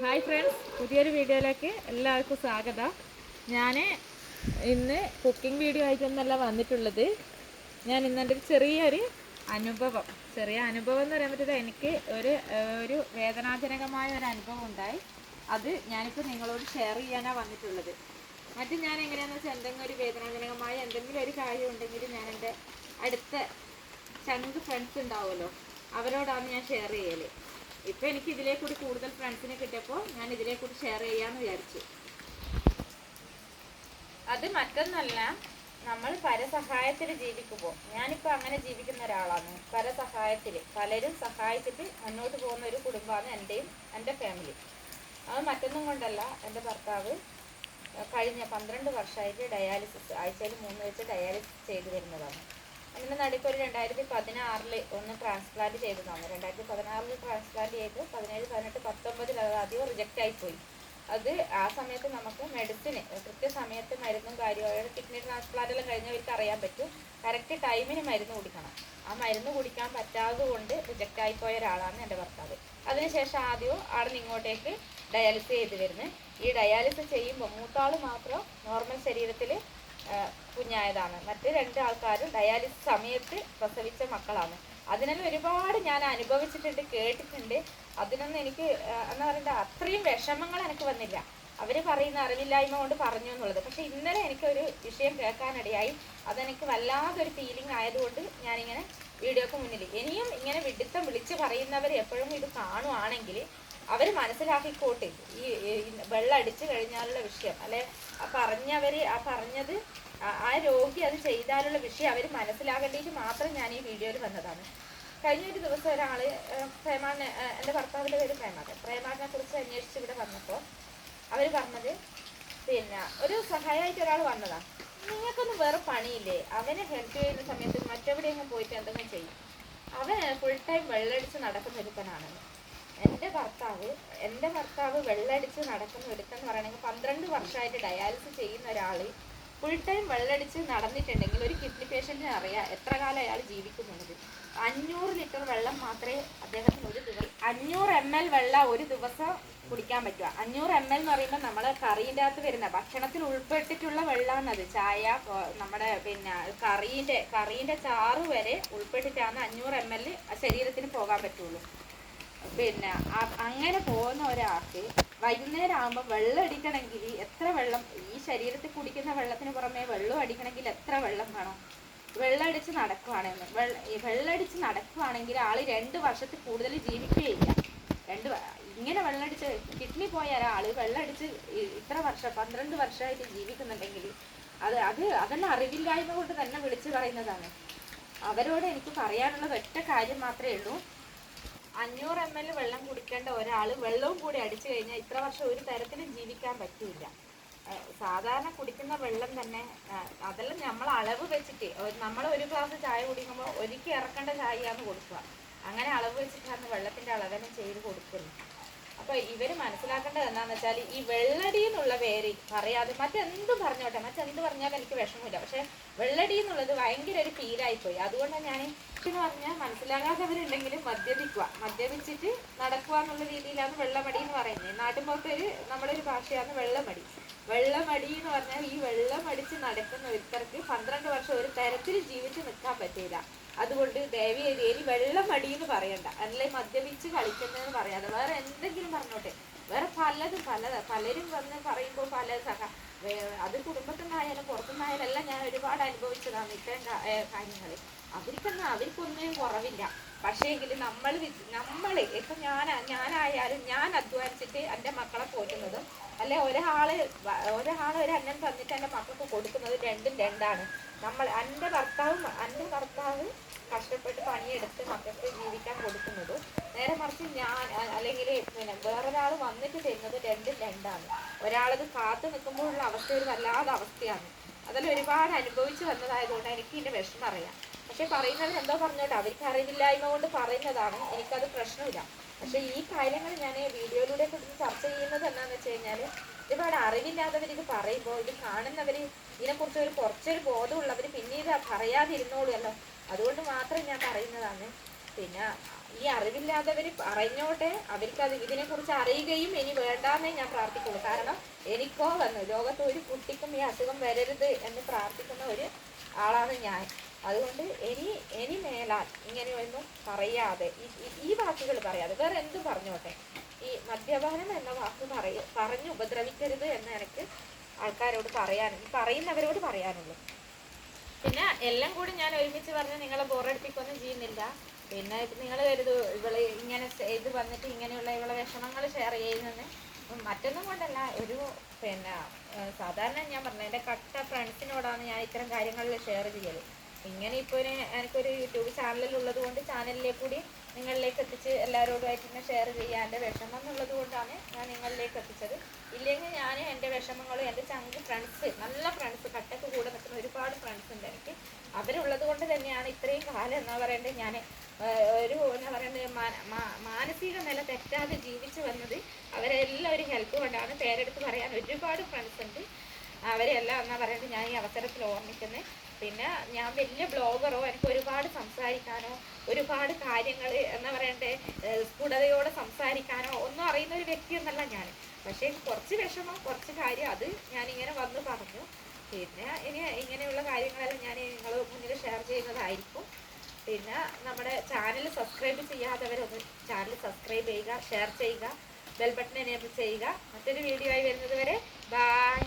Hi friends പുതിയൊരു വീഡിയോയിലേക്ക് എല്ലാവർക്കും സ്വാഗതം. ഞാൻ ഇന്ന് കുക്കിംഗ് വീഡിയോ ആയിട്ടൊന്നല്ല വന്നിട്ടുള്ളത്. ഞാൻ ഇന്നെന്റെ ഒരു ചെറിയൊരു അനുഭവം. ചെറിയ അനുഭവം എന്ന് പറയാൻ പറ്റില്ല എനിക്ക് ഒരു ഒരു വേദനാജനകമായ ഒരു അനുഭവം ഉണ്ടായി. അത് ഞാനിപ്പോൾ നിങ്ങളോട് ഷെയർ ചെയ്യാനാണ് വന്നിട്ടുള്ളത്. മറ്റ് ഞാൻ എങ്ങനെയാണെന്ന് വെച്ചാൽ എന്തെങ്കിലും ഒരു വേദനാജനകമായ എന്തെങ്കിലും ഒരു കാര്യം ഉണ്ടെങ്കിൽ ഞാൻ എന്റെ അടുത്ത ചങ്ക് ഫ്രണ്ട്സ് ഉണ്ടാവുമല്ലോ അവരോടാണ് ഞാൻ ഷെയർ ചെയ്യൽ. ഇപ്പൊ എനിക്ക് ഇതിലെ കൂടി കൂടുതൽ ഫ്രണ്ട്സിനെ കിട്ടിയപ്പോൾ ഞാൻ ഇതിലെ കൂടി ഷെയർ ചെയ്യാന്ന് വിചാരിച്ചു. അത് മറ്റൊന്നല്ല നമ്മൾ പരസഹായത്തിൽ ജീവിക്കുമ്പോൾ ഞാനിപ്പോൾ അങ്ങനെ ജീവിക്കുന്ന ഒരാളാണ്. പരസഹായത്തിൽ പലരും സഹായിച്ചിട്ട് മുന്നോട്ട് പോകുന്ന ഒരു കുടുംബമാണ് എന്റെയും എന്റെ ഫാമിലി അത് മറ്റൊന്നും കൊണ്ടല്ല എന്റെ ഭർത്താവ് കഴിഞ്ഞ പന്ത്രണ്ട് വർഷമായിട്ട് ഡയാലിസിസ് ആഴ്ചയിൽ മൂന്ന് വെച്ച് ഡയാലിസിസ് ചെയ്തു വരുന്നതാണ്. അതിന്റെ നടുക്ക് ഒരു രണ്ടായിരത്തി പതിനാറിൽ ഒന്ന് ട്രാൻസ്പ്ലാന്റ് ചെയ്തതാണ് രണ്ടായിരത്തി പതിനാറിൽ ട്രാൻസ്പ്ലാന്റ് ചെയ്ത് പതിനേഴ് പതിനെട്ട് പത്തൊമ്പതിൽ അത് ആദ്യം റിജക്റ്റ് ആയിപ്പോയി അത് ആ സമയത്ത് നമുക്ക് മെഡിസിന് കൃത്യസമയത്ത് മരുന്നും കാര്യമായിട്ട് കിഡ്നി ട്രാൻസ്പ്ലാന്റ് എല്ലാം കഴിഞ്ഞവർക്ക് അറിയാൻ പറ്റും. കറക്റ്റ് ടൈമിന് മരുന്ന് കുടിക്കണം. ആ മരുന്ന് കുടിക്കാൻ പറ്റാതെ കൊണ്ട് റിജക്റ്റ് ആയിപ്പോയ ഒരാളാണ് എന്റെ ഭർത്താവ്. അതിനുശേഷം ആദ്യം അവിടെ നിന്ന് ഇങ്ങോട്ടേക്ക് ഡയാലിസിസ് ചെയ്ത് വരുന്നത്. ഈ ഡയാലിസിസ് ചെയ്യുമ്പോൾ മൂത്താൾ മാത്രം നോർമൽ ശരീരത്തിൽ കുഞ്ഞായതാണ്. മറ്റു രണ്ട് ആൾക്കാരും ഡയാലിസിസ് സമയത്ത് പ്രസവിച്ച മക്കളാണ്. അതിനെല്ലാം ഒരുപാട് ഞാൻ അനുഭവിച്ചിട്ടുണ്ട് കേട്ടിട്ടുണ്ട്. അതിനൊന്നും എനിക്ക് എന്ന് പറയണ്ട അത്രയും വിഷമങ്ങൾ എനിക്ക് വന്നില്ല. അവർ പറയുന്ന അറിവില്ലായ്മ കൊണ്ട് പറഞ്ഞു എന്നുള്ളത്. പക്ഷെ ഇന്നലെ എനിക്കൊരു വിഷയം കേൾക്കാനിടയായി. അതെനിക്ക് വല്ലാത്തൊരു ഫീലിംഗ് ആയതുകൊണ്ട് ഞാനിങ്ങനെ വീഡിയോക്ക് മുന്നിൽ. ഇനിയും ഇങ്ങനെ വിഡിത്തം വിളിച്ച് പറയുന്നവർ എപ്പോഴും ഇത് കാണുവാണെങ്കിൽ അവർ മനസ്സിലാക്കിക്കോട്ടെ. ഈ വെള്ളം അടിച്ചു കഴിഞ്ഞാലുള്ള വിഷയം. അല്ലെ? ആ പറഞ്ഞവര് ആ പറഞ്ഞത് ആ- രോഗി അത് ചെയ്താലുള്ള വിഷയം അവർ മനസ്സിലാകേണ്ടിട്ട് മാത്രം ഞാൻ ഈ വീഡിയോയിൽ വന്നതാണ്. കഴിഞ്ഞ ഒരു ദിവസം ഏഹ്, പ്രേമാനെ എന്റെ ഭർത്താവിന്റെ പേര് പ്രേമാട്ടൻ പ്രേമാട്ടിനെ കുറിച്ച് അന്വേഷിച്ച് ഇവിടെ വന്നപ്പോൾ അവർ പറഞ്ഞത് പിന്നെ ഒരു സഹായമായിട്ട് ഒരാൾ വന്നതാണ് നിങ്ങൾക്കൊന്നും വേറെ പണിയില്ലേ? അവനെ ഹെൽപ്പ് ചെയ്യുന്ന സമയത്ത് മറ്റെവിടെയെങ്കിലും പോയിട്ട് എന്തെങ്കിലും ചെയ്യും. അവൻ ഫുൾ ടൈം വെള്ളടിച്ച് നടക്കുന്ന ഒരുത്തനാണ്. എന്റെ ഭർത്താവ് എന്റെ ഭർത്താവ് വെള്ളടിച്ച് നടക്കുന്ന ഒരുത്തെന്ന് പറയണമെങ്കിൽ പന്ത്രണ്ട് വർഷമായിട്ട് ഡയാലിസിസ് ചെയ്യുന്ന ഒരാൾ ഫുൾ ടൈം വെള്ളടിച്ച് നടന്നിട്ടുണ്ടെങ്കിൽ ഒരു കിഡ്നി പേഷ്യന്റിന് അറിയാം എത്ര കാലം അയാൾ ജീവിക്കുന്നുള്ളത്. അഞ്ഞൂറ് ലിറ്റർ വെള്ളം മാത്രമേ അദ്ദേഹത്തിന് ഒരു ദിവസം അഞ്ഞൂറ് എം എൽ വെള്ളം ഒരു ദിവസം കുടിക്കാൻ പറ്റുക. അഞ്ഞൂറ് എം എൽ എന്ന് പറയുമ്പോൾ നമ്മൾ കറീന്റെ അകത്ത് വരുന്ന ഭക്ഷണത്തിൽ ഉൾപ്പെട്ടിട്ടുള്ള വെള്ളമാണ് അത്. ചായ നമ്മുടെ പിന്നെ കറീന്റെ കറീന്റെ ചാറ് വരെ ഉൾപ്പെട്ടിട്ടാണ് അഞ്ഞൂറ് എം എൽ ശരീരത്തിന് പോകാൻ പറ്റുള്ളൂ. പിന്നെ അങ്ങനെ പോകുന്ന ഒരാൾക്ക് വൈകുന്നേരം ആകുമ്പോൾ വെള്ളം അടിക്കണമെങ്കിൽ എത്ര വെള്ളം ഈ ശരീരത്തിൽ കുടിക്കുന്ന വെള്ളത്തിന് പുറമെ വെള്ളം അടിക്കണമെങ്കിൽ എത്ര വെള്ളം വേണം? വെള്ളമടിച്ച് നടക്കുവാണെങ്കിൽ വെള്ളമടിച്ച് നടക്കുവാണെങ്കിൽ ആൾ രണ്ട് വർഷത്തിൽ കൂടുതൽ ജീവിക്കുകയില്ല. രണ്ട് ഇങ്ങനെ വെള്ളമടിച്ച് കിഡ്നി പോയ ഒരാൾ വെള്ളമടിച്ച് ഇത്ര വർഷം പന്ത്രണ്ട് വർഷമായിട്ട് ജീവിക്കുന്നുണ്ടെങ്കിൽ അത് അത് അതെന്നെ അറിവില്ലായ്മ കൊണ്ട് തന്നെ വിളിച്ചു പറയുന്നതാണ്. അവരോട് എനിക്ക് പറയാനുള്ളത് ഒറ്റ കാര്യം മാത്രമേ ഉള്ളൂ. അഞ്ഞൂറ് എം എൽ വെള്ളം കുടിക്കേണ്ട ഒരാൾ വെള്ളവും കൂടി അടിച്ചു കഴിഞ്ഞാൽ ഇത്ര വർഷം ഒരു തരത്തിലും ജീവിക്കാൻ പറ്റില്ല. സാധാരണ കുടിക്കുന്ന വെള്ളം തന്നെ അതെല്ലാം നമ്മൾ അളവ് വെച്ചിട്ട് നമ്മൾ ഒരു ഗ്ലാസ് ചായ കുടിക്കുമ്പോൾ ഒരിക്കൽ ഇറക്കേണ്ട ചായയാണ് കൊടുക്കുക. അങ്ങനെ അളവ് വെച്ചിട്ടാണ് വെള്ളത്തിന്റെ അളവെല്ലാം ചെയ്ത് കൊടുക്കുന്നത്. അപ്പൊ ഇവർ മനസ്സിലാക്കേണ്ടത് എന്താന്ന് വെച്ചാൽ ഈ വെള്ളടി എന്നുള്ള പേര് പറയാതെ മറ്റെന്ത് പറഞ്ഞോട്ടെ? മറ്റെന്ത് പറഞ്ഞാലും എനിക്ക് വിഷമമില്ല. പക്ഷെ വെള്ളടി എന്നുള്ളത് ഭയങ്കര ഒരു ഫീലായി പോയി അതുകൊണ്ട് ഞാൻ എന്ന് പറഞ്ഞാൽ മനസ്സിലാകാത്തവരുണ്ടെങ്കിലും മദ്യപിക്കുക. മദ്യപിച്ചിട്ട് നടക്കുക എന്നുള്ള രീതിയിലാണ് വെള്ളമടി എന്ന് പറയുന്നത്. നാട്ടിൻ ഒരു നമ്മുടെ ഒരു ഭാഷയാണ് വെള്ളമടി. വെള്ളമടി എന്ന് പറഞ്ഞാൽ ഈ വെള്ളമടിച്ച് നടക്കുന്ന ഒരുത്തർക്ക് പന്ത്രണ്ട് വർഷം ഒരു തരത്തിൽ ജീവിച്ച് നിൽക്കാൻ പറ്റില്ല അതുകൊണ്ട് ദേവി ഇനി വെള്ളമടി എന്ന് പറയണ്ട. അല്ലെ മദ്യപിച്ച് കളിക്കുന്നതെന്ന് പറയാതെ വേറെ എന്തെങ്കിലും പറഞ്ഞോട്ടെ. വേറെ പലതും പല പലരും വന്ന് പറയുമ്പോൾ പല സഹ അത് കുടുംബത്തിൽ നിന്നായാലും പുറത്തുനിന്നായാലും എല്ലാം ഞാൻ ഒരുപാട് അനുഭവിച്ചതാണ് ഇത്തരം കാര്യങ്ങൾ അവർക്കൊന്നും അവർക്കൊന്നും കുറവില്ല. പക്ഷേങ്കിൽ നമ്മൾ നമ്മൾ ഇപ്പൊ ഞാൻ ഞാനായാലും ഞാൻ അധ്വാനിച്ചിട്ട് എന്റെ മക്കളെ പോറ്റുന്നതും അല്ലെ ഒരാൾ ഒരാൾ ഒരു അന്നം തന്നിട്ട് എന്റെ മക്കൾക്ക് കൊടുക്കുന്നത് രണ്ടും രണ്ടാണ്. നമ്മൾ എന്റെ ഭർത്താവ് എന്റെ ഭർത്താവ് കഷ്ടപ്പെട്ട് പണിയെടുത്ത് മക്കൾക്ക് ജീവിക്കാൻ കൊടുക്കുന്നത് നേരെ മറിച്ച് ഞാൻ അല്ലെങ്കിൽ പിന്നെ വേറൊരാൾ വന്നിട്ട് തരുന്നത് രണ്ടും രണ്ടാണ്. ഒരാളത് കാത്തു നിൽക്കുമ്പോഴുള്ള അവസ്ഥ ഒരു വല്ലാതെ അവസ്ഥയാണ്. അതെല്ലാം ഒരുപാട് അനുഭവിച്ചു വന്നതായതുകൊണ്ട് എനിക്ക് ഇതിന്റെ വിഷമം അറിയാം. പക്ഷെ പറയുന്നവർ എന്തോ പറഞ്ഞോട്ടെ അവർക്ക് അറിവില്ലായ്മ കൊണ്ട് പറയുന്നതാണ്. എനിക്കത് പ്രശ്നമില്ല. പക്ഷെ ഈ കാര്യങ്ങൾ ഞാൻ വീഡിയോയിലൂടെ കുറിച്ച് ചർച്ച ചെയ്യുന്നത് എന്താണെന്ന് വെച്ച് കഴിഞ്ഞാൽ ഒരുപാട് അറിവില്ലാത്തവർ ഇത് പറയുമ്പോൾ ഇത് കാണുന്നവർ ഇതിനെക്കുറിച്ച് ഒരു കുറച്ചൊരു ബോധമുള്ളവർ പിന്നീട് പറയാതിരുന്നോളുമല്ലോ അതുകൊണ്ട് മാത്രം ഞാൻ പറയുന്നതാണ്. പിന്നെ ഈ അറിവില്ലാത്തവർ പറഞ്ഞോട്ടെ അവർക്ക് അത് ഇതിനെക്കുറിച്ച് അറിയുകയും ഇനി വേണ്ടാന്നേ ഞാൻ പ്രാർത്ഥിക്കുള്ളൂ. കാരണം എനിക്കോ വന്നു ലോകത്ത് ഒരു കുട്ടിക്കും ഈ അസുഖം വരരുത് എന്ന് പ്രാർത്ഥിക്കുന്ന ഒരു ആളാണ് ഞാൻ. അതുകൊണ്ട് ഇനി ഇനി മേലാൽ ഇങ്ങനെയൊന്നും പറയാതെ ഈ- വാക്കുകൾ പറയാതെ വേറെ എന്തും പറഞ്ഞോട്ടെ? ഈ മദ്യപാനം എന്ന വാക്ക് പറയ പറഞ്ഞു ഉപദ്രവിക്കരുത് എന്ന് എനിക്ക് ആൾക്കാരോട് പറയാനും പറയുന്നവരോട് പറയാനുള്ളൂ. പിന്നെ എല്ലാം കൂടി ഞാൻ ഒരുമിച്ച് പറഞ്ഞ് നിങ്ങളെ ബോറടിപ്പിക്കൊന്നും ചെയ്യുന്നില്ല. പിന്നെ നിങ്ങൾ കരുത് ഇവൾ ഇങ്ങനെ ഇത് വന്നിട്ട് ഇങ്ങനെയുള്ള ഇവളെ വിഷമങ്ങൾ ഷെയർ ചെയ്യുന്നതെന്ന് മറ്റൊന്നും കൊണ്ടല്ല ഒരു പിന്നെ സാധാരണ ഞാൻ പറഞ്ഞ എന്റെ കട്ട ഫ്രണ്ട്സിനോടാണ് ഞാൻ ഇത്തരം കാര്യങ്ങളിൽ ഷെയർ ചെയ്യൽ ഇങ്ങനെ ഇപ്പോൾ എനിക്കൊരു യൂട്യൂബ് ചാനലിലുള്ളത് കൊണ്ട് ചാനലിലെ കൂടി നിങ്ങളിലേക്ക് എത്തിച്ച് എല്ലാവരോടുമായിട്ട് ഇങ്ങനെ ഷെയർ ചെയ്യാൻ എന്റെ വിഷമം എന്നുള്ളത് കൊണ്ടാണ് ഞാൻ നിങ്ങളിലേക്ക് എത്തിച്ചത്. ഇല്ലെങ്കിൽ ഞാൻ എന്റെ വിഷമങ്ങളും എന്റെ ചങ്ക് ഫ്രണ്ട്സ് നല്ല ഫ്രണ്ട്സ് കട്ടക്ക് കൂടെ നിൽക്കുന്ന ഒരുപാട് ഫ്രണ്ട്സ് ഉണ്ട് എനിക്ക്. അവരുള്ളത് കൊണ്ട് തന്നെയാണ് ഇത്രയും കാലം എന്നാ പറയേണ്ടത് ഞാൻ ഒരു എന്താ പറയണ്ടത് മാനസിക നില തെറ്റാതെ ജീവിച്ചു വന്നത് അവരെല്ലാം ഒരു ഹെൽപ്പ് കൊണ്ടാണ്. പേരെടുത്ത് പറയാൻ ഒരുപാട് ഫ്രണ്ട്സ് ഉണ്ട്. അവരെല്ലാം എന്നാ പറയേണ്ടത് ഞാൻ ഈ അവസരത്തിൽ ഓർമ്മിക്കുന്നത് പിന്നെ ഞാൻ വലിയ ബ്ലോഗറോ എനിക്ക് ഒരുപാട് സംസാരിക്കാനോ ഒരുപാട് കാര്യങ്ങൾ എന്താ പറയണ്ടേ സ്ഫുടതയോടെ സംസാരിക്കാനോ ഒന്നും അറിയുന്ന ഒരു വ്യക്തി എന്നല്ല ഞാൻ. പക്ഷേ കുറച്ച് വിഷമം കുറച്ച് കാര്യം അത് ഞാനിങ്ങനെ വന്ന് പറഞ്ഞു. പിന്നെ ഇനി ഇങ്ങനെയുള്ള കാര്യങ്ങളെല്ലാം ഞാൻ നിങ്ങൾ മുന്നിൽ ഷെയർ ചെയ്യുന്നതായിരിക്കും. പിന്നെ നമ്മുടെ ചാനൽ സബ്സ്ക്രൈബ് ചെയ്യാത്തവരൊന്ന് ചാനൽ സബ്സ്ക്രൈബ് ചെയ്യുക ഷെയർ ചെയ്യുക ബെൽ ബട്ടൺ എനേബിൾ ചെയ്യുക. മറ്റൊരു വീഡിയോ ആയി വരുന്നത് വരെ ബൈ